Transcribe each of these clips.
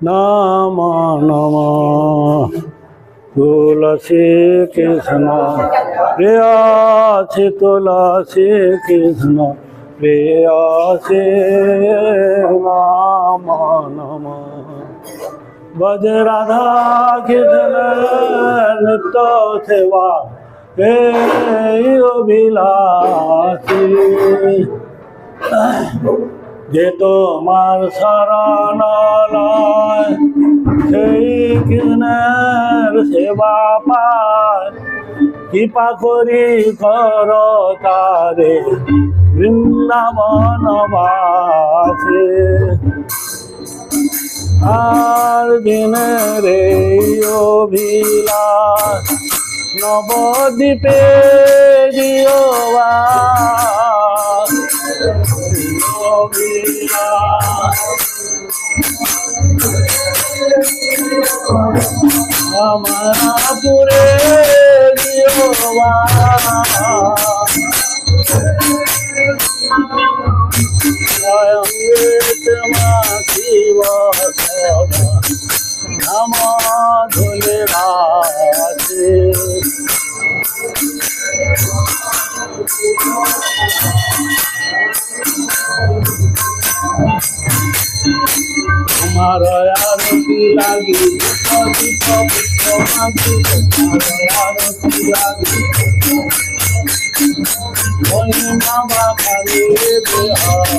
নম নম তুলসী কৃষ্ণ প্রিয়াছি তুলসী কৃষ্ণ প্রিয়াছি নাম নম বজ রাধা কৃষ্ণ, নিত্য সেবা অভিলাষী। যে তোমার শরণ সেই কৃষ্ণের সেবা পায়। কৃপা করি কর তারে, বৃন্দাবন বাসে। আর দিনের এই অভিলাষ, নবদ্বীপে দিও অভিলাষ। আমাপুরে বাস। ধুলে রাখে তোমার আরতি লাগি অধিক পুষ্প মাগি তোমার আরতি লাগি। ওই মামা বিহার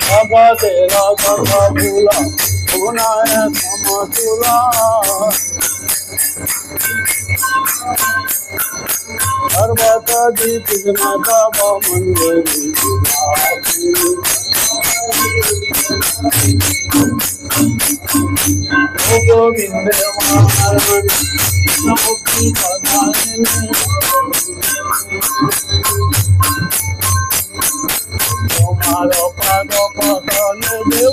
ভগতের কথা ভুলা গুণায় সমতুলা Radhi Krishna Rama Mangari O Govind Maharani Namo Krishna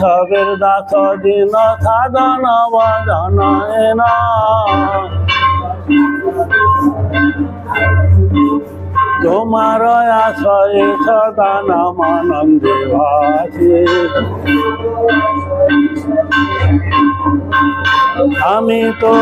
সবের দাস দিন সাধন বদনয়ন তোমার আশয়ে সদা নাম আনন্দে ভাসে আমি তো